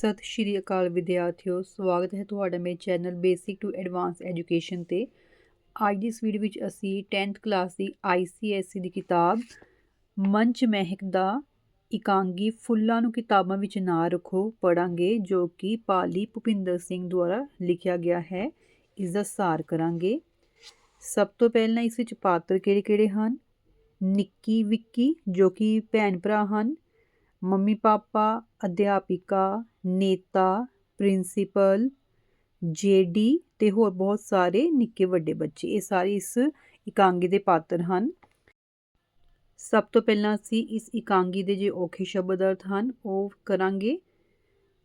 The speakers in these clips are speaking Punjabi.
ਸਤਿ ਸ਼੍ਰੀ ਅਕਾਲ ਵਿਦਿਆਰਥੀਓ, ਸਵਾਗਤ ਹੈ ਤੁਹਾਡਾ ਮੇਰੇ channel basic to advance education ਤੇ। ਅੱਜ ਦੀ ਇਸ ਵੀਡੀਓ ਵਿੱਚ ਅਸੀਂ 10th ਕਲਾਸ ਦੀ ICSE ਦੀ ਕਿਤਾਬ ਮੰਚ ਮਹਿਕ ਦਾ ਇਕਾਂਗੀ ਫੁੱਲਾਂ ਨੂੰ ਕਿਤਾਬਾਂ ਵਿੱਚ ਨਾ ਰੱਖੋ ਪੜਾਂਗੇ ਜੋ ਕਿ ਪਾਲੀ ਭੁਪਿੰਦਰ ਸਿੰਘ ਦੁਆਰਾ ਲਿਖਿਆ ਗਿਆ ਹੈ। ਇਸ ਦਾ ਸਾਰ ਕਰਾਂਗੇ। ਸਭ ਤੋਂ ਪਹਿਲਾਂ ਇਸ ਵਿੱਚ ਪਾਤਰ ਕਿਹੜੇ-ਕਿਹੜੇ ਹਨ? ਨਿੱਕੀ ਵਿੱਕੀ, ਜੋ ਕਿ ਭੈਣ ਭਰਾ ਹਨ। ਮੰਮੀ ਪਾਪਾ, ਅਧਿਆਪਿਕਾ, ਨੇਤਾ, ਪ੍ਰਿੰਸੀਪਲ ਜੇਡੀ ਤੇ ਹੋਰ ਬਹੁਤ ਸਾਰੇ ਨਿੱਕੇ ਵੱਡੇ ਬੱਚੇ। ਇਹ ਸਾਰੇ ਇਸ ਇਕਾਂਗੀ ਦੇ ਪਾਤਰ ਹਨ। ਸਭ ਤੋਂ ਪਹਿਲਾਂ ਅਸੀਂ ਇਸ ਇਕਾਂਗੀ ਦੇ ਜੇ ਔਖੇ ਸ਼ਬਦ ਅਰਥ ਹਨ, ਉਹ ਕਰਾਂਗੇ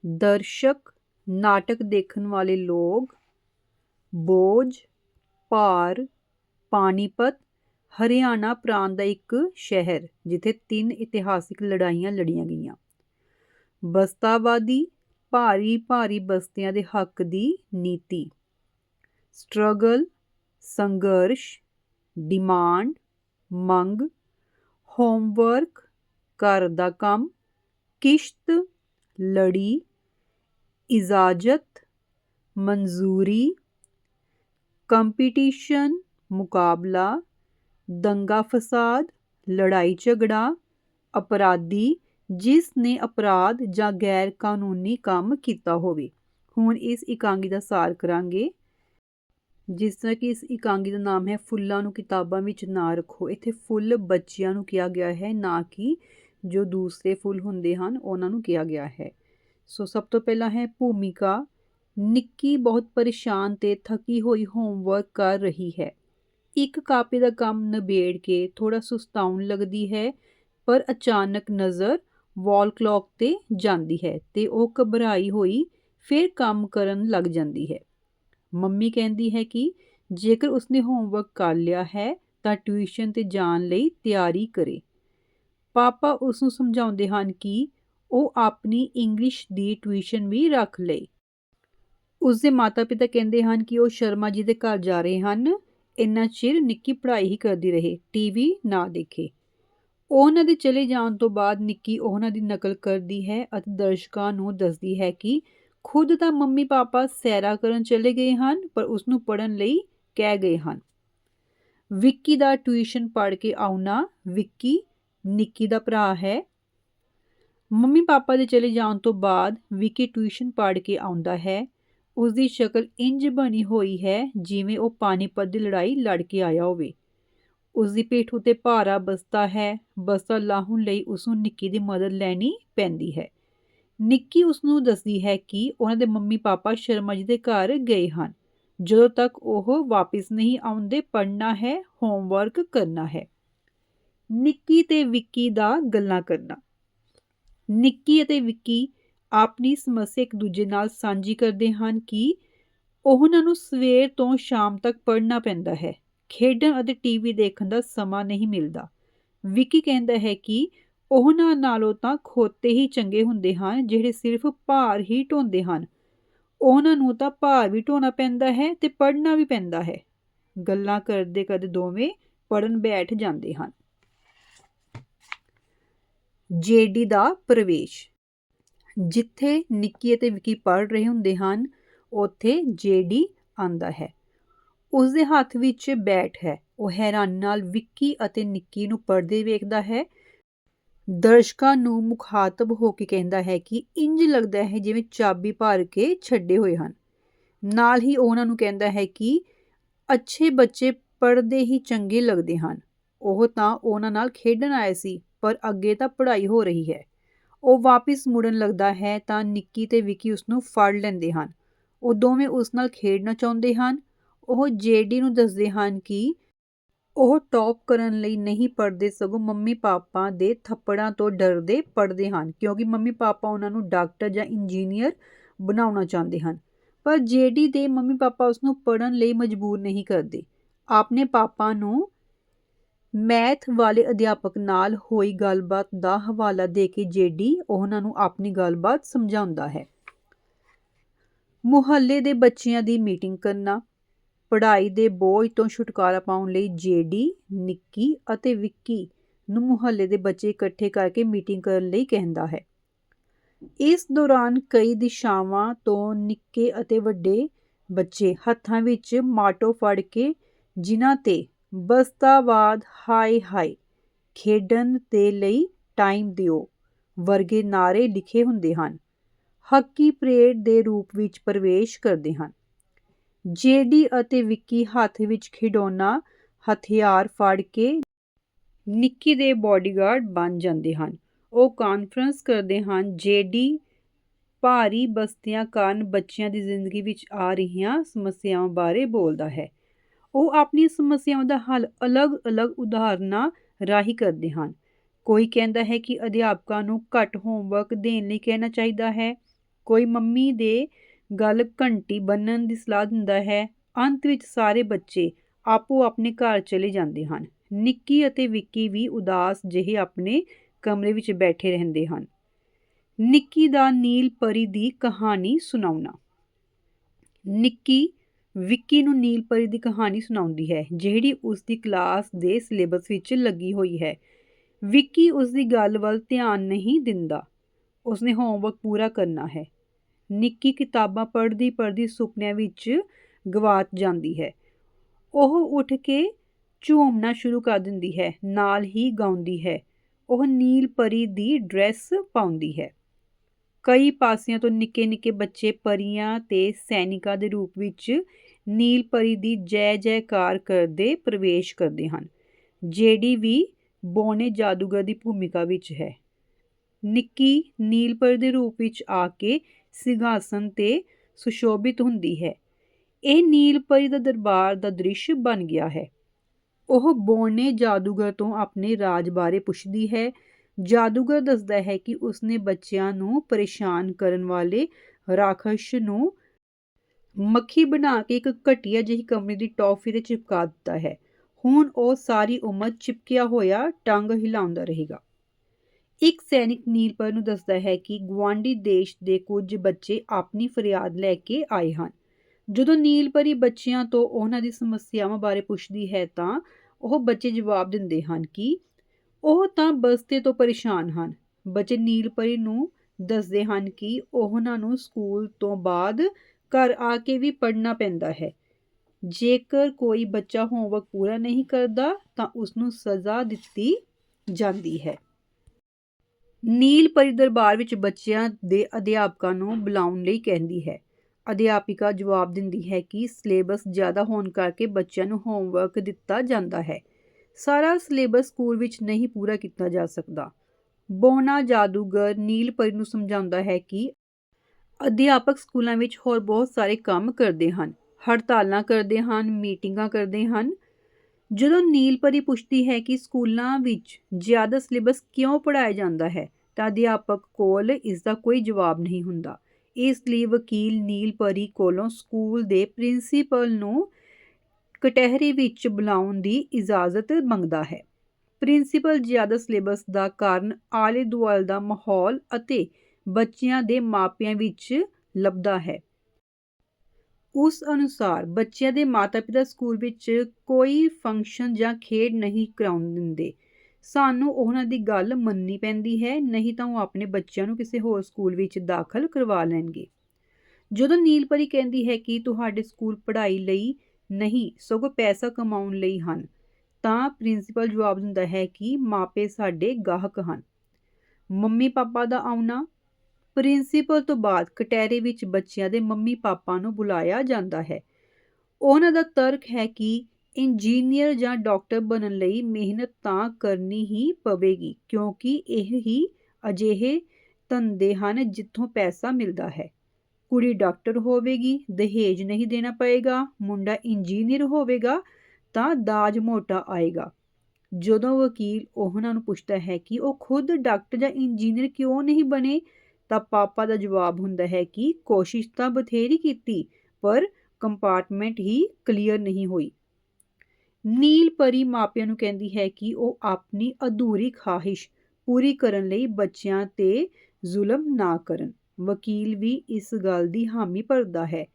ਦਰਸ਼ਕ, ਨਾਟਕ ਦੇਖਣ ਵਾਲੇ ਲੋਕ, ਬੋਝ, ਭਾਰ, ਪਾਣੀਪਤ ਹਰਿਆਣਾ ਪ੍ਰਾਂਤ ਦਾ ਇੱਕ ਸ਼ਹਿਰ, ਜਿੱਥੇ ਤਿੰਨ ਇਤਿਹਾਸਿਕ ਲੜਾਈਆਂ ਲੜੀਆਂ ਗਈਆਂ। ਬਸਤਾਵਾਦੀ, ਭਾਰੀ ਭਾਰੀ ਬਸਤੀਆਂ ਦੇ ਹੱਕ ਦੀ ਨੀਤੀ। ਸਟਰਗਲ, ਸੰਘਰਸ਼, ਡਿਮਾਂਡ, ਮੰਗ, ਹੋਮਵਰਕ, ਘਰ ਦਾ ਕੰਮ, ਕਿਸ਼ਤ, ਲੜੀ, ਇਜਾਜ਼ਤ, ਮਨਜ਼ੂਰੀ, ਕੰਪੀਟੀਸ਼ਨ, ਮੁਕਾਬਲਾ ਦੰਗਾ ਫਸਾਦ, ਲੜਾਈ ਝਗੜਾ, ਅਪਰਾਧੀ ਜਿਸ ਨੇ ਅਪਰਾਧ ਜਾਂ ਗੈਰ ਕਾਨੂੰਨੀ ਕੰਮ ਕੀਤਾ ਹੋਵੇ। ਹੁਣ ਇਸ ਇਕਾਂਗੀ ਦਾ ਸਾਰ ਕਰਾਂਗੇ। ਜਿਸ ਤਰ੍ਹਾਂ ਕਿ ਇਸ ਇਕਾਂਗੀ ਦਾ ਨਾਮ ਹੈ ਫੁੱਲਾਂ ਨੂੰ ਕਿਤਾਬਾਂ ਵਿੱਚ ਨਾ ਰੱਖੋ। ਇੱਥੇ ਫੁੱਲ ਬੱਚਿਆਂ ਨੂੰ ਕਿਹਾ ਗਿਆ ਹੈ, ਨਾ ਕਿ ਜੋ ਦੂਸਰੇ ਫੁੱਲ ਹੁੰਦੇ ਹਨ, ਉਹਨਾਂ ਨੂੰ ਕਿਹਾ ਗਿਆ ਹੈ। ਸੋ ਸਭ ਤੋਂ ਪਹਿਲਾਂ ਹੈ ਭੂਮਿਕਾ। ਨਿੱਕੀ ਬਹੁਤ ਪਰੇਸ਼ਾਨ ਤੇ ਥਕੀ ਹੋਈ ਹੋਮਵਰਕ ਕਰ ਰਹੀ ਹੈ। ਇੱਕ ਕਾਪੀ ਦਾ ਕੰਮ ਨਿਬੇੜ ਕੇ ਥੋੜਾ ਸੁਸਤਾਉਣ ਲੱਗਦੀ ਹੈ, ਪਰ ਅਚਾਨਕ ਨਜ਼ਰ ਵਾਲ ਕਲੌਕ ਤੇ ਜਾਂਦੀ ਹੈ ਤੇ ਉਹ ਘਬਰਾਈ ਹੋਈ ਫਿਰ ਕੰਮ ਕਰਨ ਲੱਗ ਜਾਂਦੀ ਹੈ। ਮੰਮੀ ਕਹਿੰਦੀ ਹੈ ਕਿ ਜੇਕਰ ਉਸਨੇ ਹੋਮਵਰਕ ਕਰ ਲਿਆ ਹੈ ਤਾਂ ਟਿਊਸ਼ਨ ਤੇ ਜਾਣ ਲਈ ਤਿਆਰੀ ਕਰੇ। ਪਾਪਾ ਉਸ ਨੂੰ ਸਮਝਾਉਂਦੇ ਹਨ ਕਿ ਉਹ ਆਪਣੀ ਇੰਗਲਿਸ਼ ਦੀ ਟਿਊਸ਼ਨ ਵੀ ਰੱਖ ਲਏ। ਉਸ ਦੇ ਮਾਤਾ-ਪਿਤਾ ਕਹਿੰਦੇ ਹਨ ਕਿ ਉਹ ਸ਼ਰਮਾ ਜੀ ਦੇ ਘਰ ਜਾ ਰਹੇ ਹਨ। ਇੰਨਾ ਚਿਰ ਨਿੱਕੀ ਪੜ੍ਹਾਈ ਹੀ ਕਰਦੀ ਰਹੇ ਟੀਵੀ ਨਾ ਦੇਖੇ। ਉਹਨਾਂ ਦੇ ਚਲੇ ਜਾਣ ਤੋਂ ਬਾਅਦ ਨਿੱਕੀ ਉਹਨਾਂ ਦੀ ਨਕਲ ਕਰਦੀ ਹੈ ਅਤੇ ਦਰਸ਼ਕਾਂ ਨੂੰ ਦੱਸਦੀ ਹੈ ਕਿ ਖੁਦ ਤਾਂ ਮੰਮੀ ਪਾਪਾ ਸੈਰਾ ਕਰਨ ਚਲੇ ਗਏ ਹਨ, ਪਰ ਉਸ ਨੂੰ ਪੜਨ ਲਈ ਕਹਿ ਗਏ ਹਨ। ਵਿੱਕੀ ਦਾ ਟਿਊਸ਼ਨ ਪੜ੍ਹ ਕੇ ਆਉਣਾ, ਵਿੱਕੀ, ਨਿੱਕੀ ਦਾ ਭਰਾ ਹੈ। ਮੰਮੀ ਪਾਪਾ ਦੇ ਚਲੇ ਜਾਣ ਤੋਂ ਬਾਅਦ ਵਿੱਕੀ ਟਿਊਸ਼ਨ ਪੜ੍ਹ ਕੇ ਆਉਂਦਾ ਹੈ। ਉਸ ਦੀ ਸ਼ਕਲ ਇੰਜ ਬਣੀ ਹੋਈ ਹੈ ਜਿਵੇਂ ਉਹ ਪਾਣੀਪਤ ਦੀ ਲੜਾਈ ਲੜ ਕੇ ਆਇਆ ਹੋਵੇ। ਉਸ ਦੀ ਪੇਠ ਉਤੇ ਭਾਰਾ ਬਸਤਾ ਹੈ। ਬਸਤਾ ਲਾਹੁਣ ਲਈ ਉਸ ਨੂੰ ਨਿੱਕੀ ਦੀ ਮਦਦ ਲੈਣੀ ਪੈਂਦੀ ਹੈ। ਨਿੱਕੀ ਉਸ ਨੂੰ ਦੱਸਦੀ ਹੈ ਕਿ ਉਹਨਾਂ ਦੇ ਮੰਮੀ ਪਾਪਾ ਸ਼ਰਮਾ ਜੀ ਦੇ ਘਰ ਗਏ ਹਨ। ਜਦੋਂ ਤੱਕ ਉਹ ਵਾਪਸ ਨਹੀਂ ਆਉਂਦੇ ਪੜਨਾ ਹੈ, ਹੋਮਵਰਕ ਕਰਨਾ ਹੈ। ਨਿੱਕੀ ਤੇ ਵਿੱਕੀ ਦਾ ਗੱਲਾਂ ਕਰਨਾ। ਨਿੱਕੀ ਅਤੇ ਵਿੱਕੀ ਆਪਣੀ ਸਮੱਸਿਆ ਇੱਕ ਦੂਜੇ ਨਾਲ ਸਾਂਝੀ ਕਰਦੇ ਹਨ ਕਿ ਉਹਨਾਂ ਨੂੰ ਸਵੇਰ ਤੋਂ ਸ਼ਾਮ ਤੱਕ ਪੜ੍ਹਨਾ ਪੈਂਦਾ ਹੈ। ਖੇਡਣ ਅਤੇ ਟੀਵੀ ਦੇਖਣ ਦਾ ਸਮਾਂ ਨਹੀਂ ਮਿਲਦਾ। ਵਿੱਕੀ ਕਹਿੰਦਾ ਹੈ ਕਿ ਉਹਨਾਂ ਨਾਲੋਂ ਤਾਂ ਖੋਤੇ ਹੀ ਚੰਗੇ ਹੁੰਦੇ ਹਨ, ਜਿਹੜੇ ਸਿਰਫ ਭਾਰ ਹੀ ਢੋਂਦੇ ਹਨ। ਉਹਨਾਂ ਨੂੰ ਤਾਂ ਭਾਰ ਵੀ ਢੋਣਾ ਪੈਂਦਾ ਹੈ ਤੇ ਪੜ੍ਹਨਾ ਵੀ ਪੈਂਦਾ ਹੈ। ਗੱਲਾਂ ਕਰਦੇ ਕਰਦੇ ਦੋਵੇਂ ਪੜਨ ਬੈਠ ਜਾਂਦੇ ਹਨ। ਜੇਡੀ ਦਾ ਪ੍ਰਵੇਸ਼। ਜਿੱਥੇ ਨਿੱਕੀ ਅਤੇ ਵਿੱਕੀ ਪੜ ਰਹੇ ਹੁੰਦੇ ਹਨ, ਉੱਥੇ ਜੇਡੀ ਆਂਦਾ ਹੈ। ਉਸ ਦੇ ਹੱਥ ਵਿੱਚ ਬੈਟ ਹੈ। ਉਹ ਹੈਰਾਨੀ ਨਾਲ ਵਿੱਕੀ ਅਤੇ ਨਿੱਕੀ ਨੂੰ ਪੜਦੇ ਵੇਖਦਾ ਹੈ। ਦਰਸ਼ਕਾਂ ਨੂੰ ਮੁਖਾਤਬ ਹੋ ਕੇ ਕਹਿੰਦਾ ਹੈ ਕਿ ਇੰਜ ਲੱਗਦਾ ਹੈ ਜਿਵੇਂ ਚਾਬੀ ਭਰ ਕੇ ਛੱਡੇ ਹੋਏ ਹਨ। ਨਾਲ ਹੀ ਉਹਨਾਂ ਨੂੰ ਕਹਿੰਦਾ ਹੈ ਕਿ ਅੱਛੇ ਬੱਚੇ ਪੜਦੇ ਹੀ ਚੰਗੇ ਲੱਗਦੇ ਹਨ। ਉਹ ਤਾਂ ਉਹਨਾਂ ਨਾਲ ਖੇਡਣ ਆਏ ਸੀ, ਪਰ ਅੱਗੇ ਤਾਂ ਪੜ੍ਹਾਈ ਹੋ ਰਹੀ ਹੈ। ਉਹ ਵਾਪਿਸ ਮੁੜਨ ਲੱਗਦਾ ਹੈ ਤਾਂ ਨਿੱਕੀ ਤੇ ਵਿਕੀ ਉਸ ਨੂੰ ਫੜ ਲੈਂਦੇ ਹਨ। ਉਹ ਦੋਵੇਂ ਉਸ ਨਾਲ ਖੇਡਣਾ ਚਾਹੁੰਦੇ ਹਨ। ਉਹ ਜੇਡੀ ਨੂੰ ਦੱਸਦੇ ਹਨ ਕਿ ਉਹ ਟੌਪ ਕਰਨ ਲਈ ਨਹੀਂ ਪੜਦੇ ਸਗੋਂ ਮੰਮੀ ਪਾਪਾ ਦੇ ਥੱਪੜਾਂ ਤੋਂ ਡਰਦੇ ਪੜਦੇ ਹਨ, ਕਿਉਂਕਿ ਮੰਮੀ ਪਾਪਾ ਉਹਨਾਂ ਨੂੰ ਡਾਕਟਰ ਜਾਂ ਇੰਜੀਨੀਅਰ ਬਣਾਉਣਾ ਚਾਹੁੰਦੇ ਹਨ। ਪਰ ਜੇਡੀ ਦੇ ਮੰਮੀ ਪਾਪਾ ਉਸ ਨੂੰ ਪੜਨ ਲਈ ਮਜਬੂਰ ਨਹੀਂ ਕਰਦੇ। ਆਪਣੇ ਪਾਪਾ ਨੂੰ ਮੈਥ ਵਾਲੇ ਅਧਿਆਪਕ ਨਾਲ ਹੋਈ ਗੱਲਬਾਤ ਦਾ ਹਵਾਲਾ ਦੇ ਕੇ ਜੇਡੀ ਉਹਨਾਂ ਨੂੰ ਆਪਣੀ ਗੱਲਬਾਤ ਸਮਝਾਉਂਦਾ ਹੈ। ਮੁਹੱਲੇ ਦੇ ਬੱਚਿਆਂ ਦੀ ਮੀਟਿੰਗ ਕਰਨਾ, ਪੜ੍ਹਾਈ ਦੇ ਬੋਝ ਤੋਂ ਛੁਟਕਾਰਾ ਪਾਉਣ ਲਈ ਜੇਡੀ, ਨਿੱਕੀ ਅਤੇ ਵਿੱਕੀ ਨੂੰ ਮੁਹੱਲੇ ਦੇ ਬੱਚੇ ਇਕੱਠੇ ਕਰਕੇ ਮੀਟਿੰਗ ਕਰਨ ਲਈ ਕਹਿੰਦਾ ਹੈ। ਇਸ ਦੌਰਾਨ ਕਈ ਦਿਸ਼ਾਵਾਂ ਤੋਂ ਨਿੱਕੇ ਅਤੇ ਵੱਡੇ ਬੱਚੇ ਹੱਥਾਂ ਵਿੱਚ ਮਾਟੋ ਫੜ ਕੇ ਜਿਨ੍ਹਾਂ ਤੇ ਬਸਤਾਬਾਦ ਹਾਏ ਹਾਏ। ਖੇਡਣ ਦੇ ਲਈ ਟਾਈਮ ਦਿਓ। ਵਰਗੇ ਨਾਅਰੇ ਲਿਖੇ ਹੁੰਦੇ ਹਨ। ਹੱਕੀ ਪਰੇਡ ਦੇ ਰੂਪ ਵਿੱਚ ਪ੍ਰਵੇਸ਼ ਕਰਦੇ ਹਨ। ਜੇਡੀ ਅਤੇ ਵਿੱਕੀ ਹੱਥ ਵਿੱਚ ਖਿਡੌਣਾ ਹਥਿਆਰ ਫੜ ਕੇ ਨਿੱਕੀ ਦੇ ਬਾਡੀਗਾਰਡ ਬਣ ਜਾਂਦੇ ਹਨ। ਉਹ ਕਾਨਫਰੰਸ ਕਰਦੇ ਹਨ, ਜੇਡੀ, ਭਾਰੀ ਬਸਤੀਆਂ ਕਾਰਨ ਬੱਚਿਆਂ ਦੀ ਜ਼ਿੰਦਗੀ ਵਿੱਚ ਆ ਰਹੀਆਂ ਸਮੱਸਿਆਵਾਂ ਬਾਰੇ ਬੋਲਦਾ ਹੈ। ਉਹ ਆਪਣੀ ਸਮੱਸਿਆਵਾਂ ਦਾ ਹੱਲ ਅਲੱਗ-ਅਲੱਗ ਉਦਾਹਰਨਾਂ ਰਾਹੀਂ ਕਰਦੇ ਹਨ। ਕੋਈ ਕਹਿੰਦਾ ਹੈ ਕਿ ਅਧਿਆਪਕਾਂ ਨੂੰ ਘੱਟ ਹੋਮਵਰਕ ਦੇਣ ਲਈ ਕਹਿਣਾ ਚਾਹੀਦਾ ਹੈ। ਕੋਈ ਮੰਮੀ ਦੇ ਗੱਲ ਘੰਟੀ ਬੰਨਣ ਦੀ ਸਲਾਹ ਦਿੰਦਾ ਹੈ। ਅੰਤ ਵਿੱਚ ਸਾਰੇ ਬੱਚੇ ਆਪੋ ਆਪਣੇ ਘਰ ਚਲੇ ਜਾਂਦੇ ਹਨ। ਨਿੱਕੀ ਅਤੇ ਵਿੱਕੀ ਵੀ ਉਦਾਸ ਜਿਹੇ ਆਪਣੇ ਕਮਰੇ ਵਿੱਚ ਬੈਠੇ ਰਹਿੰਦੇ ਹਨ। ਨਿੱਕੀ ਦਾ ਨੀਲ ਪਰੀ ਦੀ ਕਹਾਣੀ ਸੁਣਾਉਣਾ। ਨਿੱਕੀ ਵਿੱਕੀ ਨੂੰ ਨੀਲ ਪਰੀ ਦੀ ਕਹਾਣੀ ਸੁਣਾਉਂਦੀ ਹੈ, ਜਿਹੜੀ ਉਸ ਦੀ ਕਲਾਸ ਦੇ ਸਿਲੇਬਸ ਵਿੱਚ ਲੱਗੀ ਹੋਈ ਹੈ। ਵਿੱਕੀ ਉਸ ਦੀ ਗੱਲ ਵੱਲ ਧਿਆਨ ਨਹੀਂ ਦਿੰਦਾ। ਉਸਨੇ ਹੋਮਵਰਕ ਪੂਰਾ ਕਰਨਾ ਹੈ। ਨਿੱਕੀ ਕਿਤਾਬਾਂ ਪੜ੍ਹਦੀ ਪੜ੍ਹਦੀ ਸੁਪਨਿਆਂ ਵਿੱਚ ਗਵਾਚ ਜਾਂਦੀ ਹੈ। ਉਹ ਉੱਠ ਕੇ ਝੂਮਣਾ ਸ਼ੁਰੂ ਕਰ ਦਿੰਦੀ ਹੈ, ਨਾਲ ਹੀ ਗਾਉਂਦੀ ਹੈ। ਉਹ ਨੀਲ ਪਰੀ ਦੀ ਡਰੈਸ ਪਾਉਂਦੀ ਹੈ। ਕਈ ਪਾਸਿਆਂ ਤੋਂ ਨਿੱਕੇ ਨਿੱਕੇ ਬੱਚੇ ਪਰੀਆਂ ਤੇ ਸੈਨਿਕਾਂ ਦੇ ਰੂਪ ਵਿੱਚ ਨੀਲ ਪਰੀ ਦੀ ਜੈ ਜੈਕਾਰ ਕਰਦੇ ਪ੍ਰਵੇਸ਼ ਕਰਦੇ ਹਨ, ਜਿਹੜੀ ਵੀ ਬੋਨੇ ਜਾਦੂਗਰ ਦੀ ਭੂਮਿਕਾ ਵਿੱਚ ਹੈ। ਨਿੱਕੀ ਨੀਲ ਪਰੀ ਦੇ ਰੂਪ ਵਿੱਚ ਆ ਕੇ ਸਿੰਘਾਸਨ ਤੇ ਸੁਸ਼ੋਭਿਤ ਹੁੰਦੀ ਹੈ। ਇਹ ਨੀਲ ਪਰੀ ਦਾ ਦਰਬਾਰ ਦਾ ਦ੍ਰਿਸ਼ ਬਣ ਗਿਆ ਹੈ। ਉਹ ਬੋਨੇ ਜਾਦੂਗਰ ਤੋਂ ਆਪਣੇ ਰਾਜ ਬਾਰੇ ਪੁੱਛਦੀ ਹੈ। ਜਾਦੂਗਰ ਦੱਸਦਾ ਹੈ ਕਿ ਉਸਨੇ ਬੱਚਿਆਂ ਨੂੰ ਪਰੇਸ਼ਾਨ ਕਰਨ ਵਾਲੇ ਰਾਖਸ਼ ਨੂੰ ਮੱਖੀ ਬਣਾ ਕੇ ਇੱਕ ਘਟੀਆ ਜਿਹੀ ਕਮਰੇ ਦੀ ਟੌਫੀ ਤੇ ਚਿਪਕਾ ਦਿੱਤਾ ਹੈ। ਹੁਣ ਉਹ ਸਾਰੀ ਉਮਰ ਚਿਪਕਿਆ ਹੋਇਆ ਟੰਗ ਹਿਲਾਉਂਦਾ ਰਹੇਗਾ। ਇੱਕ ਸੈਨਿਕ ਨੀਲਪਰ ਨੂੰ ਦੱਸਦਾ ਹੈ ਕਿ ਗਵਾਂਡੀ ਦੇਸ਼ ਦੇ ਕੁਝ ਬੱਚੇ ਆਪਣੀ ਫਰਿਆਦ ਲੈ ਕੇ ਆਏ ਹਨ। ਜਦੋਂ ਨੀਲਪਰੀ ਬੱਚਿਆਂ ਤੋਂ ਉਹਨਾਂ ਦੀ ਸਮੱਸਿਆਵਾਂ ਬਾਰੇ ਪੁੱਛਦੀ ਹੈ ਤਾਂ ਉਹ ਬੱਚੇ ਜਵਾਬ ਦਿੰਦੇ ਹਨ ਕਿ ਉਹ ਤਾਂ ਬਸਤੇ ਤੋਂ ਪਰੇਸ਼ਾਨ ਹਨ। ਬੱਚੇ ਨੀਲਪਰੀ ਨੂੰ ਦੱਸਦੇ ਹਨ ਕਿ ਉਹਨਾਂ ਨੂੰ ਸਕੂਲ ਤੋਂ ਬਾਅਦ ਘਰ ਆ ਕੇ ਵੀ ਪੜ੍ਹਨਾ ਪੈਂਦਾ ਹੈ। ਜੇਕਰ ਕੋਈ ਬੱਚਾ ਹੋਮਵਰਕ ਪੂਰਾ ਨਹੀਂ ਕਰਦਾ, ਤਾਂ ਉਸ ਨੂੰ ਸਜ਼ਾ ਦਿੱਤੀ ਜਾਂਦੀ ਹੈ। ਨੀਲ ਪਰੀ ਦਰਬਾਰ ਵਿੱਚ ਬੱਚਿਆਂ ਦੇ ਅਧਿਆਪਕਾਂ ਨੂੰ ਬੁਲਾਉਣ ਲਈ ਕਹਿੰਦੀ ਹੈ। ਅਧਿਆਪਿਕਾ ਜਵਾਬ ਦਿੰਦੀ ਹੈ ਕਿ ਸਿਲੇਬਸ ਜ਼ਿਆਦਾ ਹੋਣ ਕਰਕੇ ਬੱਚਿਆਂ ਨੂੰ ਹੋਮਵਰਕ ਦਿੱਤਾ ਜਾਂਦਾ ਹੈ। ਸਾਰਾ ਸਿਲੇਬਸ ਸਕੂਲ ਵਿੱਚ ਨਹੀਂ ਪੂਰਾ ਕੀਤਾ ਜਾ ਸਕਦਾ। ਬੋਨਾ ਜਾਦੂਗਰ ਨੀਲ ਪਰੀ ਨੂੰ ਸਮਝਾਉਂਦਾ ਹੈ ਕਿ ਅਧਿਆਪਕ ਸਕੂਲਾਂ ਵਿੱਚ ਹੋਰ ਬਹੁਤ ਸਾਰੇ ਕੰਮ ਕਰਦੇ ਹਨ। ਹੜਤਾਲਾਂ ਕਰਦੇ ਹਨ, ਮੀਟਿੰਗਾਂ ਕਰਦੇ ਹਨ। ਜਦੋਂ ਨੀਲ ਪਰੀ ਪੁੱਛਦੀ ਹੈ ਕਿ ਸਕੂਲਾਂ ਵਿੱਚ ਜ਼ਿਆਦਾ ਸਿਲੇਬਸ ਕਿਉਂ ਪੜਾਇਆ ਜਾਂਦਾ ਹੈ, ਤਾਂ ਅਧਿਆਪਕ ਕੋਲ ਇਸ ਦਾ ਕੋਈ ਜਵਾਬ ਨਹੀਂ ਹੁੰਦਾ। ਇਸ ਲਈ ਵਕੀਲ ਨੀਲ ਪਰੀ ਕੋਲੋਂ ਸਕੂਲ ਦੇ ਪ੍ਰਿੰਸੀਪਲ ਨੂੰ ਕਟਹਿਰੀ ਵਿੱਚ ਬੁਲਾਉਣ ਦੀ ਇਜਾਜ਼ਤ ਮੰਗਦਾ ਹੈ। ਪ੍ਰਿੰਸੀਪਲ ਜ਼ਿਆਦਾ ਸਿਲੇਬਸ ਦਾ ਕਾਰਨ ਆਲੇ ਦੁਆਲੇ ਦਾ ਮਾਹੌਲ ਅਤੇ ਬੱਚਿਆਂ ਦੇ ਮਾਪਿਆਂ ਵਿੱਚ ਲੱਭਦਾ ਹੈ। ਉਸ ਅਨੁਸਾਰ ਬੱਚਿਆਂ ਦੇ ਮਾਤਾ-ਪਿਤਾ ਸਕੂਲ ਵਿੱਚ ਕੋਈ ਫੰਕਸ਼ਨ ਜਾਂ ਖੇਡ ਨਹੀਂ ਕਰਾਉਣ ਦਿੰਦੇ। ਸਾਨੂੰ ਉਹਨਾਂ ਦੀ ਗੱਲ ਮੰਨਣੀ ਪੈਂਦੀ ਹੈ, ਨਹੀਂ ਤਾਂ ਉਹ ਆਪਣੇ ਬੱਚਿਆਂ ਨੂੰ ਕਿਸੇ ਹੋਰ ਸਕੂਲ ਵਿੱਚ ਦਾਖਲ ਕਰਵਾ ਲੈਣਗੇ। ਜਦੋਂ ਨੀਲਪਰੀ ਕਹਿੰਦੀ ਹੈ ਕਿ ਤੁਹਾਡੇ ਸਕੂਲ ਪੜ੍ਹਾਈ ਲਈ ਨਹੀਂ, ਸਗੋਂ ਪੈਸਾ ਕਮਾਉਣ ਲਈ ਹਨ, ਤਾਂ ਪ੍ਰਿੰਸੀਪਲ ਜਵਾਬ ਦਿੰਦਾ ਹੈ ਕਿ ਮਾਪੇ ਸਾਡੇ ਗਾਹਕ ਹਨ। ਮੰਮੀ ਪਾਪਾ ਦਾ ਆਉਣਾ ਪ੍ਰਿੰਸੀਪਲ ਤੋਂ ਬਾਅਦ ਕਟਹਿਰੇ ਵਿੱਚ ਬੱਚਿਆਂ ਦੇ ਮੰਮੀ ਪਾਪਾ ਨੂੰ ਬੁਲਾਇਆ ਜਾਂਦਾ ਹੈ। ਉਹਨਾਂ ਦਾ ਤਰਕ ਹੈ ਕਿ ਇੰਜੀਨੀਅਰ ਜਾਂ ਡਾਕਟਰ ਬਣਨ ਲਈ ਮਿਹਨਤ ਤਾਂ ਕਰਨੀ ਹੀ ਪਵੇਗੀ, ਕਿਉਂਕਿ ਇਹ ਹੀ ਅਜਿਹੇ ਧੰਦੇ ਹਨ ਜਿੱਥੋਂ ਪੈਸਾ ਮਿਲਦਾ ਹੈ। ਕੁੜੀ ਡਾਕਟਰ ਹੋਵੇਗੀ, ਦਹੇਜ ਨਹੀਂ ਦੇਣਾ ਪਏਗਾ, ਮੁੰਡਾ ਇੰਜੀਨੀਅਰ ਹੋਵੇਗਾ ਤਾਂ ਦਾਜ ਮੋਟਾ ਆਏਗਾ। ਜਦੋਂ ਵਕੀਲ ਉਹਨਾਂ ਨੂੰ ਪੁੱਛਦਾ ਹੈ ਕਿ ਉਹ ਖੁਦ ਡਾਕਟਰ ਜਾਂ ਇੰਜੀਨੀਅਰ ਕਿਉਂ ਨਹੀਂ ਬਣੇ ਤਾਂ ਪਾਪਾ ਦਾ ਜਵਾਬ ਹੁੰਦਾ ਹੈ ਕਿ ਕੋਸ਼ਿਸ਼ ਤਾਂ ਬਥੇਰੀ ਕੀਤੀ, ਪਰ ਕੰਪਾਰਟਮੈਂਟ ਹੀ ਕਲੀਅਰ ਨਹੀਂ ਹੋਈ। ਨੀਲ ਪਰੀ ਮਾਪਿਆਂ ਨੂੰ ਕਹਿੰਦੀ ਹੈ ਕਿ ਉਹ ਆਪਣੀ ਅਧੂਰੀ ਖਾਹਿਸ਼ ਪੂਰੀ ਕਰਨ ਲਈ ਬੱਚਿਆਂ ਤੇ ਜ਼ੁਲਮ ਨਾ ਕਰਨ। ਵਕੀਲ ਵੀ ਇਸ ਗੱਲ ਦੀ ਹਾਮੀ ਭਰਦਾ ਹੈ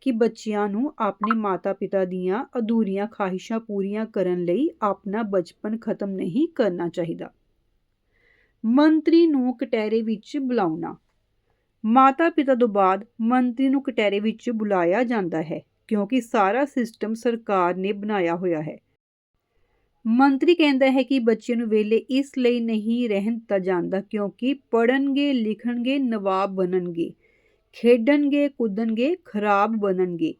ਕਿ ਬੱਚਿਆਂ ਨੂੰ ਆਪਣੇ ਮਾਤਾ-ਪਿਤਾ ਦੀਆਂ ਅਧੂਰੀਆਂ ਖਾਹਿਸ਼ਾਂ ਪੂਰੀਆਂ ਕਰਨ ਲਈ ਆਪਣਾ ਬਚਪਨ ਖਤਮ ਨਹੀਂ ਕਰਨਾ ਚਾਹੀਦਾ। ਮੰਤਰੀ ਨੂੰ ਕਟਹਿਰੇ ਵਿੱਚ ਬੁਲਾਉਣਾ। ਮਾਤਾ ਪਿਤਾ ਤੋਂ ਬਾਅਦ ਮੰਤਰੀ ਨੂੰ ਕਟਹਿਰੇ ਵਿੱਚ ਬੁਲਾਇਆ ਜਾਂਦਾ ਹੈ, ਕਿਉਂਕਿ ਸਾਰਾ ਸਿਸਟਮ ਸਰਕਾਰ ਨੇ ਬਣਾਇਆ ਹੋਇਆ ਹੈ। ਮੰਤਰੀ ਕਹਿੰਦਾ ਹੈ ਕਿ ਬੱਚੇ ਨੂੰ ਵੇਲੇ ਇਸ ਲਈ ਨਹੀਂ ਰਹਿਣ ਦਿੱਤਾ ਜਾਂਦਾ, ਕਿਉਂਕਿ ਪੜਨਗੇ ਲਿਖਣਗੇ, ਨਵਾਬ ਬਣਨਗੇ, ਖੇਡਣਗੇ, ਕੁੱਦਣਗੇ, ਖਰਾਬ ਬਣਨਗੇ।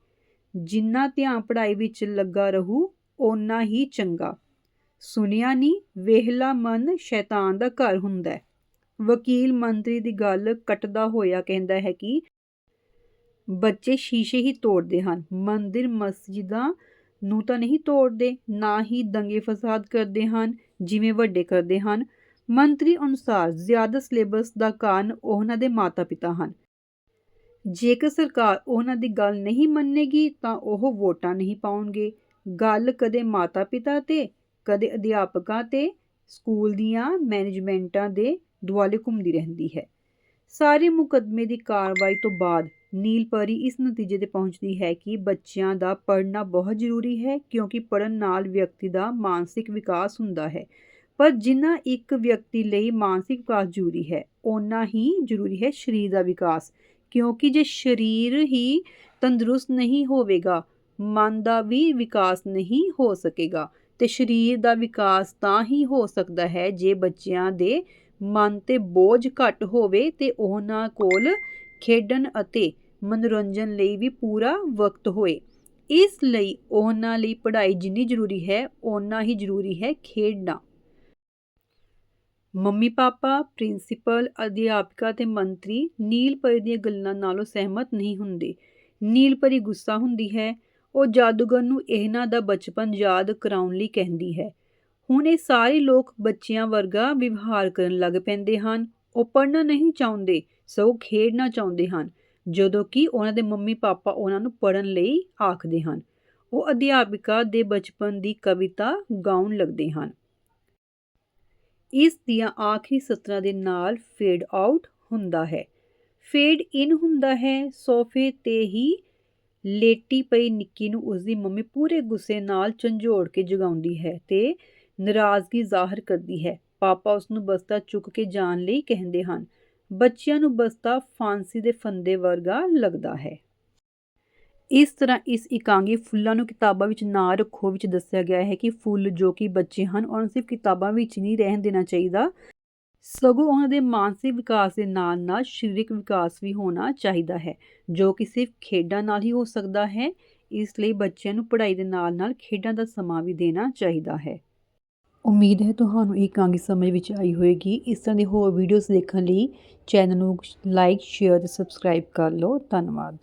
ਜਿੰਨਾ ਧਿਆਨ ਪੜ੍ਹਾਈ ਵਿੱਚ ਲੱਗਾ ਰਹੂ, ਓਨਾ ਹੀ ਚੰਗਾ। ਸੁਣਿਆ ਨਹੀਂ ਵੇਹਲਾ ਮਨ ਸ਼ੈਤਾਨ ਦਾ ਘਰ ਹੁੰਦਾ ਵਕੀਲ ਮੰਤਰੀ ਦੀ ਗੱਲ ਕੱਟਦਾ ਹੋਇਆ ਕਹਿੰਦਾ ਹੈ ਕਿ ਬੱਚੇ ਸ਼ੀਸ਼ੇ ਹੀ ਤੋੜਦੇ ਹਨ। ਮੰਦਿਰ ਮਸਜਿਦਾਂ ਨੂੰ ਤਾਂ ਨਹੀਂ ਤੋੜਦੇ, ਨਾ ਹੀ ਦੰਗੇ ਫਸਾਦ ਕਰਦੇ ਹਨ, ਜਿਵੇਂ ਵੱਡੇ ਕਰਦੇ ਹਨ। ਮੰਤਰੀ ਅਨੁਸਾਰ ਜ਼ਿਆਦਾ ਸਿਲੇਬਸ ਦਾ ਕਾਰਨ ਉਹਨਾਂ ਦੇ ਮਾਤਾ-ਪਿਤਾ ਹਨ। ਜੇਕਰ ਸਰਕਾਰ ਉਹਨਾਂ ਦੀ ਗੱਲ ਨਹੀਂ ਮੰਨੇਗੀ ਤਾਂ ਉਹ ਵੋਟਾਂ ਨਹੀਂ ਪਾਉਣਗੇ। ਗੱਲ ਕਦੇ ਮਾਤਾ-ਪਿਤਾ ਤੇ ਕਦੇ ਅਧਿਆਪਕਾਂ ਤੇ ਸਕੂਲ ਦੀਆਂ ਮੈਨੇਜਮੈਂਟਾਂ ਦੇ ਦੁਆਲੇ ਘੁੰਮਦੀ ਰਹਿੰਦੀ ਹੈ। ਸਾਰੇ ਮੁਕੱਦਮੇ ਦੀ ਕਾਰਵਾਈ ਤੋਂ ਬਾਅਦ ਨੀਲ ਪਰੀ ਇਸ ਨਤੀਜੇ ਤੇ ਪਹੁੰਚਦੀ ਹੈ ਕਿ ਬੱਚਿਆਂ ਦਾ ਪੜ੍ਹਨਾ ਬਹੁਤ ਜ਼ਰੂਰੀ ਹੈ ਕਿਉਂਕਿ ਪੜ੍ਹਨ ਨਾਲ ਵਿਅਕਤੀ ਦਾ ਮਾਨਸਿਕ ਵਿਕਾਸ ਹੁੰਦਾ ਹੈ। ਪਰ ਜਿੰਨਾ ਇੱਕ ਵਿਅਕਤੀ ਲਈ ਮਾਨਸਿਕ ਵਿਕਾਸ ਜ਼ਰੂਰੀ ਹੈ, ਓਨਾ ਹੀ ਜ਼ਰੂਰੀ ਹੈ ਸਰੀਰ ਦਾ ਵਿਕਾਸ। ਕਿਉਂਕਿ ਜੇ ਸਰੀਰ ਹੀ ਤੰਦਰੁਸਤ ਨਹੀਂ ਹੋਵੇਗਾ, ਮਨ ਦਾ ਵੀ ਵਿਕਾਸ ਨਹੀਂ ਹੋ ਸਕੇਗਾ। ਤੇ ਸਰੀਰ ਦਾ ਵਿਕਾਸ ਤਾਂ ਹੀ ਹੋ ਸਕਦਾ ਹੈ ਜੇ ਬੱਚਿਆਂ ਦੇ ਮਨ ਤੇ ਬੋਝ ਘੱਟ ਹੋਵੇ ਤੇ ਉਹਨਾਂ ਕੋਲ ਖੇਡਣ ਅਤੇ ਮਨੋਰੰਜਨ ਲਈ ਵੀ ਪੂਰਾ ਵਕਤ ਹੋਏ। ਇਸ ਲਈ ਉਹਨਾਂ ਲਈ ਪੜ੍ਹਾਈ ਜਿੰਨੀ ਜ਼ਰੂਰੀ ਹੈ, ਓਨਾ ਹੀ ਜ਼ਰੂਰੀ ਹੈ ਖੇਡਣਾ। ਮੰਮੀ ਪਾਪਾ, ਪ੍ਰਿੰਸੀਪਲ, ਅਧਿਆਪਕਾ ਤੇ ਮੰਤਰੀ ਨੀਲ ਪਰੀ ਦੀਆਂ ਗੱਲਾਂ ਨਾਲੋਂ ਸਹਿਮਤ ਨਹੀਂ ਹੁੰਦੇ। ਨੀਲ ਪਰੀ ਗੁੱਸਾ ਹੁੰਦੀ ਹੈ ਉਹ ਜਾਦੂਗਰ ਨੂੰ ਇਹਨਾਂ ਦਾ ਬਚਪਨ ਯਾਦ ਕਰਾਉਣ ਲਈ ਕਹਿੰਦੀ ਹੈ। ਹੁਣ ਇਹ ਸਾਰੇ ਲੋਕ ਬੱਚਿਆਂ ਵਰਗਾ ਵਿਵਹਾਰ ਕਰਨ ਲੱਗ ਪੈਂਦੇ ਹਨ। ਉਹ ਪੜ੍ਹਨਾ ਨਹੀਂ ਚਾਹੁੰਦੇ, ਸਗੋਂ ਖੇਡਣਾ ਚਾਹੁੰਦੇ ਹਨ, ਜਦੋਂ ਕਿ ਉਹਨਾਂ ਦੇ ਮੰਮੀ ਪਾਪਾ ਉਹਨਾਂ ਨੂੰ ਪੜ੍ਹਨ ਲਈ ਆਖਦੇ ਹਨ। ਉਹ ਅਧਿਆਪਿਕਾ ਦੇ ਬਚਪਨ ਦੀ ਕਵਿਤਾ ਗਾਉਣ ਲੱਗਦੇ ਹਨ। ਇਸ ਦੀਆਂ ਆਖਰੀ ਸਤਰਾਂ ਦੇ ਨਾਲ ਫੇਡ ਆਊਟ ਹੁੰਦਾ ਹੈ। ਫੇਡ ਇਨ ਹੁੰਦਾ ਹੈ, ਸੋਫੇ ਤੇ ਹੀ ਲੇਟੀ ਪਈ ਨਿੱਕੀ ਨੂੰ ਉਸਦੀ ਮੰਮੀ ਪੂਰੇ ਗੁੱਸੇ ਨਾਲ ਝੰਜੋੜ ਕੇ ਜਗਾਉਂਦੀ ਹੈ ਤੇ ਨਾਰਾਜ਼ਗੀ ਜ਼ਾਹਰ ਕਰਦੀ ਹੈ। ਪਾਪਾ ਉਸ ਨੂੰ ਬਸਤਾ ਚੁੱਕ ਕੇ ਜਾਣ ਲਈ ਕਹਿੰਦੇ ਹਨ। ਬੱਚਿਆਂ ਨੂੰ ਬਸਤਾ ਫਾਂਸੀ ਦੇ ਫੰਦੇ ਵਰਗਾ ਲੱਗਦਾ ਹੈ। ਇਸ ਤਰ੍ਹਾਂ ਇਸ ਇਕਾਂਗੀ ਫੁੱਲਾਂ ਨੂੰ ਕਿਤਾਬਾਂ ਵਿੱਚ ਨਾ ਰੱਖੋ ਵਿੱਚ ਦੱਸਿਆ ਗਿਆ ਹੈ ਕਿ ਫੁੱਲ ਜੋ ਕਿ ਬੱਚੇ ਹਨ, ਉਹਨਾਂ ਸਿਰਫ ਕਿਤਾਬਾਂ ਵਿੱਚ ਨਹੀਂ ਰਹਿਣ ਦੇਣਾ ਚਾਹੀਦਾ। ਸਗੋਂ ਉਹਨਾਂ ਦੇ ਮਾਨਸਿਕ ਵਿਕਾਸ ਦੇ ਨਾਲ ਨਾਲ ਸਰੀਰਕ ਵਿਕਾਸ ਵੀ ਹੋਣਾ ਚਾਹੀਦਾ ਹੈ, ਜੋ ਕਿ ਸਿਰਫ ਖੇਡਾਂ ਨਾਲ ਹੀ ਹੋ ਸਕਦਾ ਹੈ, ਇਸ ਲਈ ਬੱਚਿਆਂ ਨੂੰ ਪੜ੍ਹਾਈ ਦੇ ਨਾਲ ਨਾਲ ਖੇਡਾਂ ਦਾ ਸਮਾਂ ਵੀ ਦੇਣਾ ਚਾਹੀਦਾ ਹੈ। ਉਮੀਦ ਹੈ ਤੁਹਾਨੂੰ ਇਹ ਕਾਂਗੀ ਸਮਝ ਵਿੱਚ ਆਈ ਹੋਵੇਗੀ। ਇਸ ਤਰ੍ਹਾਂ ਦੇ ਹੋਰ ਵੀਡੀਓਜ਼ ਦੇਖਣ ਲਈ ਚੈਨਲ ਨੂੰ ਲਾਈਕ ਸ਼ੇਅਰ ਤੇ ਸਬਸਕ੍ਰਾਈਬ ਕਰ ਲਓ। ਧੰਨਵਾਦ।